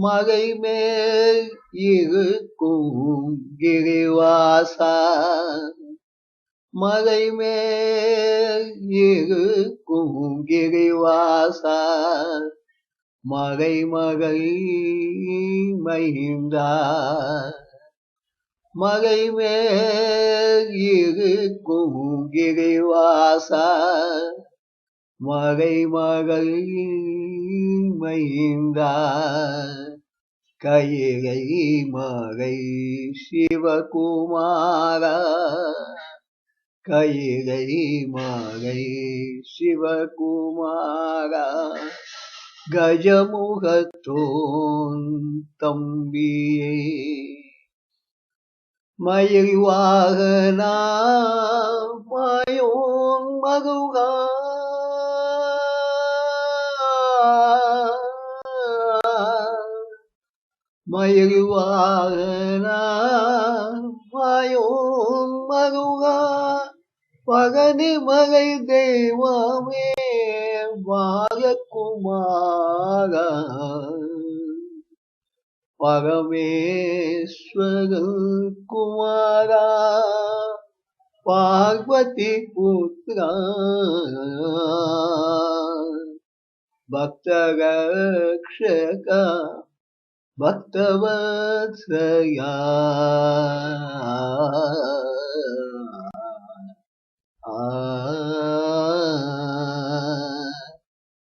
மகை மேல் இருக்கும் கிரிவாசா. மகை மேல் இருக்கும் கிரிவாசா. மகை மகள் மகிந்தா மகை மேல் இருக்கும் கிரிவாசா. மகை மகள் மைந்தா கையை மகை சிவகுமாரா. கையை மகை சிவகுமாரா. கஜமுகத்தோன் தம்பியே மயில் வாகனா மாயோன் மகுகா மயில் வாகனா மாயோன் பகனி மகை தெய்வமே பாலகுமாரா. பரமேஸ்வர குமாரா பார்வதி புத்ரா பக்தரக்ஷக பக்தவத்சயா.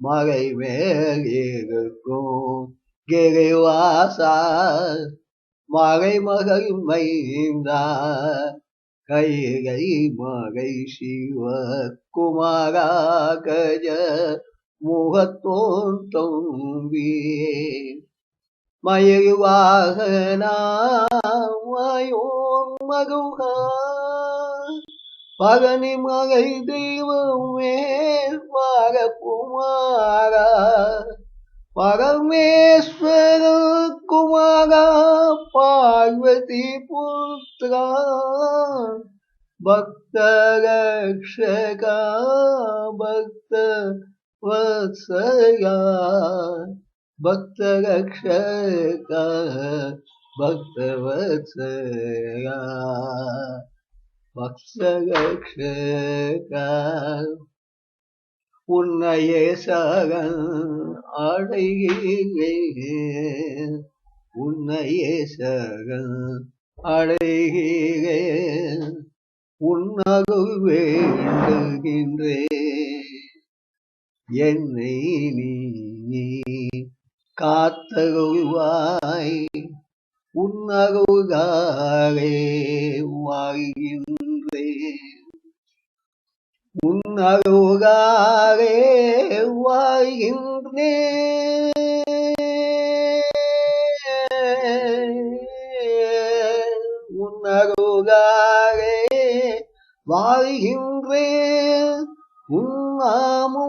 மறை மேல் இருக்கும் கிரிவாசா மலை மகள் மைந்தா கைகை மகை சிவ குமாரா கஜ. முகத்தோன் தம்பியே மயில் வாகனா மகுகா பகனி மகை தெய்வம் தெய்வமே குமாரா பரமேஸ்வர குமாரா பார்வதி புத்திரா பக்த ரக்ஷகா பக்த வத்சயா பக்த ரக்ஷகா பக்த உன்னையே சகன் அடைகிறேன் உன்னையே சகன் அடைகிறேன் உன்னகு வேண்டுகின்றேன். என்னை நீ காத்தருள்வாய் உன்னருளாலே வாழ்கின்றேன் உன்னருளாலே வாழ்கின்றேன் உன்னருளாலே வாழ்கின்றேன் உன்னாமோ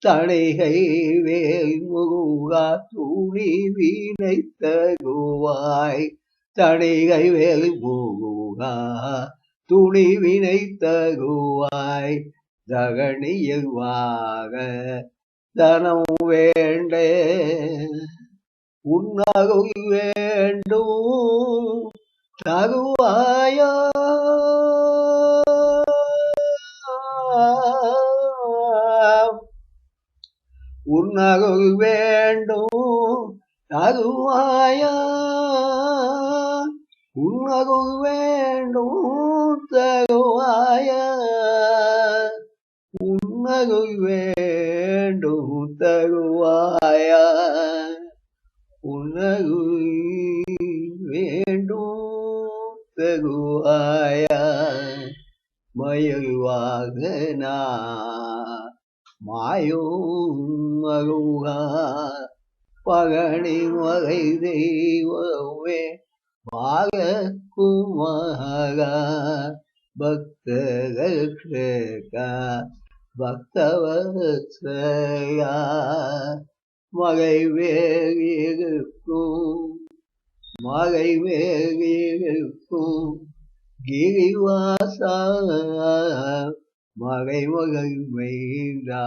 தடைகை வேல் முருகா துணி வீணை தருவாய். தடைகை வேல் முருகா துணி வினை தருவாய். தகணியில் வாக தனம் வேண்டே உன்னருள் வேண்டும் தருவாயா. வேண்டும். தருவாயா? உன்னருள் வேண்டும். தருவாயா? உன்னருள் வேண்டும். தருவாயா? உன்னருள் வேண்டும். தருவாயா? நான் மாயோ மருகா பகனி மலை தெய்வமே பாலகுமாரா பக்தரட்சகா பக்தவத்சலா மலை வேறிருக்கும் மலை வேறிருக்கும் கிரிவாசா மலை மகள் மைந்தா